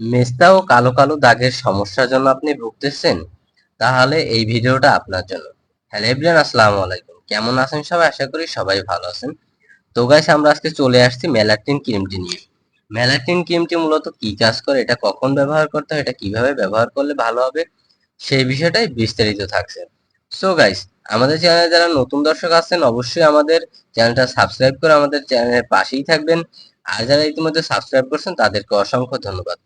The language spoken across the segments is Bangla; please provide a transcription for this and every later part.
মেস্তা ও কালো কালো দাগের সমস্যার জন্য আপনি ভুগতেছেন? তাহলে এই ভিডিওটা আপনার জন্য। হ্যালো এভরিওয়ান, আসসালামু আলাইকুম। কেমন আছেন সবাই? আশা করি সবাই ভালো আছেন। তো গাইস আমরা আজকে চলে আসছি মেলাটিন ক্রিমটি নিয়ে। মেলাটিন ক্রিমটি মূলত কি কাজ করে? এটা কখন ব্যবহার করতে হয়? এটা কীভাবে ব্যবহার করলে ভালো হবে? সেই বিষয়টাই বিস্তারিত থাকছে। সো গাইস আমাদের চ্যানেলে যারা নতুন দর্শক আছেন, অবশ্যই আমাদের চ্যানেলটা সাবস্ক্রাইব করে আমাদের চ্যানেলের পাশেই থাকবেন। আর যারা ইতিমধ্যে সাবস্ক্রাইব করছেন, তাদেরকে অসংখ্য ধন্যবাদ।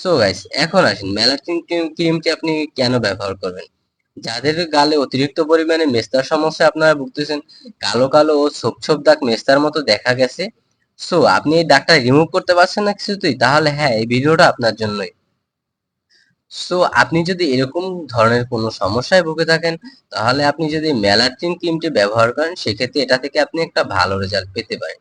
সো গাইস এখন আসেন মেলাটিন ক্রিমটি আপনি কেন ব্যবহার করবেন? যাদের গালে অতিরিক্ত পরিমাণে মেস্তার সমস্যা আপনারা ভুগতেছেন, কালো কালো ও ছোপ ছোপ দাগ মেস্তার মতো দেখা গেছে। সো আপনি এই দাগটা রিমুভ করতে পারছেন না কিছুতেই, তাহলে হ্যাঁ এই ভিডিওটা আপনার জন্যই। সো আপনি যদি এরকম ধরনের কোনো সমস্যায় ভুগে থাকেন, তাহলে আপনি যদি মেলাটিন ক্রিমটি ব্যবহার করেন, সেক্ষেত্রে এটা থেকে আপনি একটা ভালো রেজাল্ট পেতে পারেন।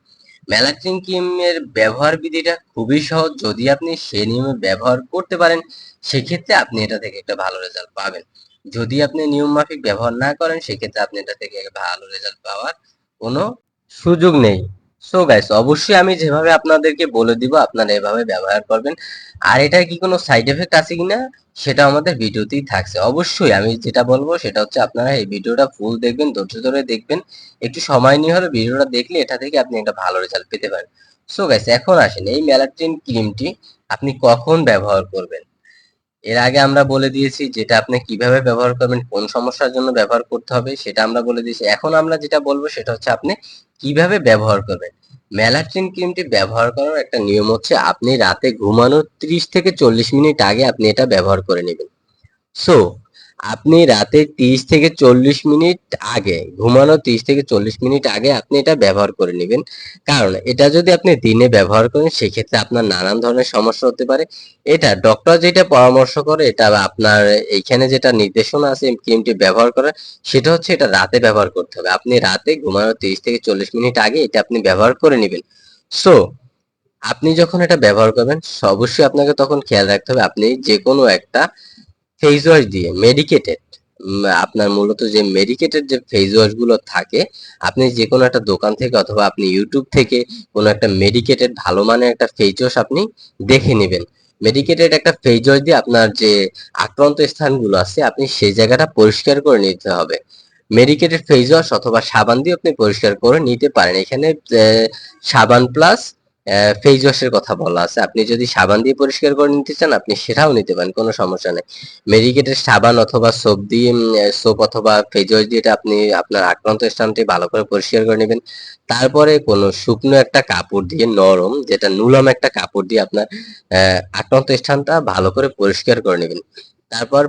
মেলাটিন ক্রিমের ব্যবহার বিধিটা খুবই সহজ। যদি আপনি সে নিয়মে ব্যবহার করতে পারেন, সেক্ষেত্রে আপনি এটা থেকে একটা ভালো রেজাল্ট পাবেন। যদি আপনি নিয়ম মাফিক ব্যবহার না করেন, সেক্ষেত্রে আপনি এটা থেকে ভালো রেজাল্ট পাওয়ার কোনো সুযোগ নেই। সো গাইস অবশ্যই আমি যেভাবে আপনাদেরকে বলে দিব, আপনারা এভাবে ব্যবহার করবেন। আর এটা কি কোনো সাইড এফেক্ট আছে কিনা সেটা আমাদের ভিডিওতেই থাকছে। অবশ্যই আমি যেটা বলব, সেটা হচ্ছে আপনারা এই ভিডিওটা ফুল দেখবেন, ধৈর্য ধরে দেখবেন। একটু সময় নিয়ে হলে ভিডিওটা দেখলে এটা থেকে আপনি একটা ভালো রেজাল্ট পেতে পারেন। সো গাইস এখন আসেন এই মেলাটিন ক্রিমটি আপনি কখন ব্যবহার করবেন? এর আগে আমরা বলে দিয়েছি যেটা আপনি কীভাবে ব্যবহার করবেন, কোন সমস্যার জন্য ব্যবহার করতে হবে, সেটা আমরা বলে দিয়েছি। এখন আমরা যেটা বলব সেটা হচ্ছে আপনি কীভাবে ব্যবহার করবেন। মেলাট্রিন ক্রিমটি ব্যবহার করার একটা নিয়ম হচ্ছে আপনি রাতে ঘুমানোর ত্রিশ থেকে চল্লিশ মিনিট আগে আপনি এটা ব্যবহার করে নেবেন। সো আপনি রাতে তিরিশ থেকে চল্লিশ মিনিট আগে, ঘুমানো তিরিশ থেকে চল্লিশ মিনিট আগে আপনি এটা ব্যবহার করে নেবেন। কারণ এটা যদি আপনি দিনে ব্যবহার করেন, সেক্ষেত্রে আপনার নানান ধরনের সমস্যা হতে পারে। এটা ডক্টর যেটা পরামর্শ করে, এটা আপনার এইখানে যেটা নির্দেশনা আছে, ক্রিমটি ব্যবহার করার, সেটা হচ্ছে এটা রাতে ব্যবহার করতে হবে। আপনি রাতে ঘুমানোর তিরিশ থেকে চল্লিশ মিনিট আগে এটা আপনি ব্যবহার করে নেবেন। সো আপনি যখন এটা ব্যবহার করবেন, অবশ্যই আপনাকে তখন খেয়াল রাখতে হবে, আপনি যে কোনো একটা ফেস ওয়াশ দিয়ে মেডিকেটেড আপনার মূলত যে মেডিকেটেড যে ফেস ওয়াশগুলো থাকে, আপনি যে কোনো একটা দোকান থেকে অথবা আপনি ইউটিউব থেকে কোনো একটা মেডিকেটেড ভালো মানের একটা ফেস ওয়াশ আপনি দেখে নেবেন। মেডিকেটেড একটা ফেস ওয়াশ দিয়ে আপনার যে আক্রান্ত স্থানগুলো আছে, আপনি সেই জায়গাটা পরিষ্কার করে নিতে হবে। মেডিকেটেড ফেস ওয়াশ অথবা সাবান দিয়ে আপনি পরিষ্কার করে নিতে পারেন। এখানে সাবান প্লাস ফেস ওয়াশের কথা বলা আছে। আপনি যদি সাবান দিয়ে পরিষ্কার করে নিতে চান, আপনি সেটাও নিতে পারেন, কোনো সমস্যা নেই। মেডিকেটের সাবান অথবা সোপ দিয়ে সোপ অথবা ফেস ওয়াশ দিয়ে আপনি আপনার আক্রান্ত স্থানটি ভালো করে পরিষ্কার করে নেবেন। তারপরে কোনো শুকনো একটা কাপড় দিয়ে, নরম, যেটা নুলম একটা কাপড় দিয়ে আপনার আক্রান্ত স্থানটা ভালো করে পরিষ্কার করে নেবেন। তারপর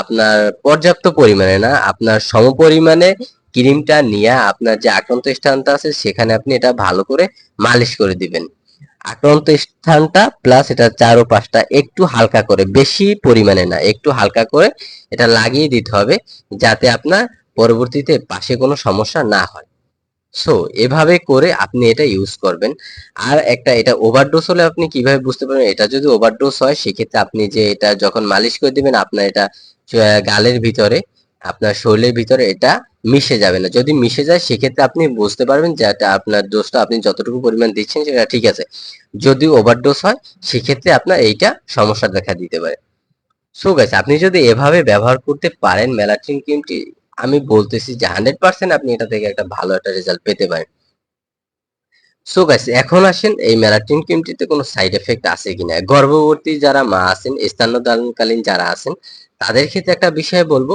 আপনার পর্যাপ্ত পরিমাণে না, আপনার সম পরিমাণে ক্রিমটা নিয়ে আপনার যে আক্রান্ত স্থানটা আছে, সেখানে আপনি এটা ভালো করে মালিশ করে দিবেন। আক্রান্ত স্থানটা প্লাস এটা চারো পাঁচটা একটু হালকা করে, বেশি পরিমাণে না, একটু হালকা করে এটা লাগিয়ে দিতে হবে যাতে আপনার পরবর্তীতে পাশে কোনো সমস্যা না হয়। সো এভাবে করে আপনি এটা ইউজ করবেন। আর একটা, এটা ওভারডোজ হলে আপনি কীভাবে বুঝতে পারবেন? এটা যদি ওভারডোজ হয়, সেক্ষেত্রে আপনি যে এটা যখন মালিশ করে দিবেন, আপনার এটা গালের ভিতরে আপনার শরীরের ভিতরে এটা মিশে যাবে না। যদি মিশে যায়, সেক্ষেত্রে আপনি বুঝতে পারবেন যে এটা আপনার ডোজটা আপনি যতটুকু পরিমাণ দিচ্ছেন, সেটা ঠিক আছে। যদি ওভারডোজ হয়, সেক্ষেত্রে আপনার এইটা সমস্যা দেখা দিতে পারে। সো গাইস আপনি যদি এভাবে ব্যবহার করতে পারেন মেলাটিন ক্রিমটি, আমি বলতেছি যে হান্ড্রেড পার্সেন্ট আপনি এটা থেকে একটা ভালো একটা রেজাল্ট পেতে পারেন। সো গাইস এখন আসেন এই মেলাটিন ক্রিমটিতে কোনো সাইড এফেক্ট আছে কিনা? গর্ভবতী যারা মা আছেন স্তন্যদানকালীন যারা আছেন, তাদের ক্ষেত্রে একটা বিষয় বলব,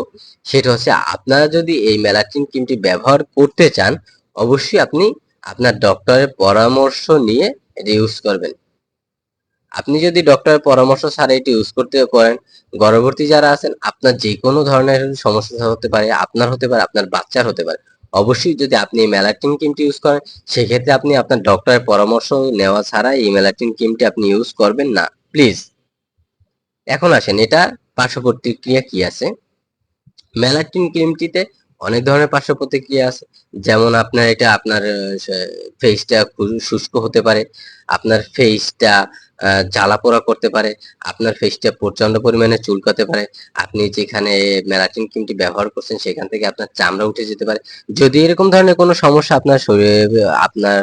সেটা হচ্ছে আপনারা যদি এই মেলাটিন ক্রিমটি ব্যবহার করতে চান, অবশ্যই আপনি আপনার ডক্টরের পরামর্শ নিয়ে এটা ইউজ করবেন। আপনি যদি ডক্টরের পরামর্শ ছাড়া এটি ইউজ করতে পারেন গর্ভবতী যারা আছেন, আপনার যে কোনো ধরনের সমস্যা হতে পারে, আপনার হতে পারে, আপনার বাচ্চার হতে পারে। অবশ্যই যদি আপনি এই মেলাটিন ক্রিমটি ইউজ করেন, সেক্ষেত্রে আপনি আপনার ডক্টরের পরামর্শ নেওয়া ছাড়া এই মেলাটিন ক্রিমটি আপনি ইউজ করবেন না। প্লিজ এখন আসেন, এটা পার্শ্ব প্রতিক্রিয়া কি আছে? মেলাটিন ক্রিমটিতে অনেক ধরনের পার্শ্ব প্রতিক্রিয়া আছে। যেমন আপনার এটা আপনার ফেসটা শুষ্ক হতে পারে, আপনার ফেসটা জ্বালা পোড়া করতে পারে, আপনার ফেসটা প্রচণ্ড পরিমাণে চুলকাতে পারে, আপনি যেখানে মেলাটিন ক্রিমটি ব্যবহার করছেন সেখান থেকে আপনার চামড়া উঠে যেতে পারে। যদি এরকম ধরনের কোনো সমস্যা আপনার শরীরে, আপনার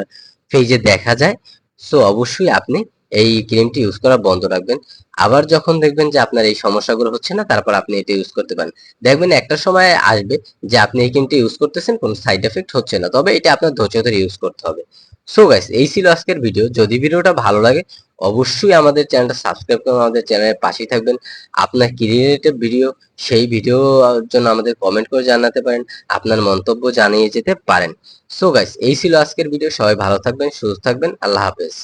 ফেজে দেখা যায় সো অবশ্যই আপনি এই ক্রিমটি ইউজ করা বন্ধ রাখবেন। আবার যখন দেখবেন যে আপনার এই সমস্যাগুলো হচ্ছে না, তারপর আপনি এটা ইউজ করতে পারেন। দেখবেন একটা সময় আসবে যে আপনি এই ক্রিমটি ইউজ করতেছেন, কোনো সাইড এফেক্ট হচ্ছে না, তবে এটা আপনার ধৈর্য ধরে ইউজ করতে হবে। সো গাইস এই ছিল আজকের ভিডিও যদি ভিডিওটা ভালো লাগে, অবশ্যই আমাদের চ্যানেলটা সাবস্ক্রাইব করে আমাদের চ্যানেলের পাশেই থাকবেন। আপনার কি রিলেটেড ভিডিও সেই ভিডিও জন্য আমাদের কমেন্ট করে জানাতে পারেন, আপনার মন্তব্য জানিয়ে যেতে পারেন। সো গাইস এই ছিল আজকের ভিডিও সবাই ভালো থাকবেন, সুস্থ থাকবেন। আল্লাহ হাফেজ।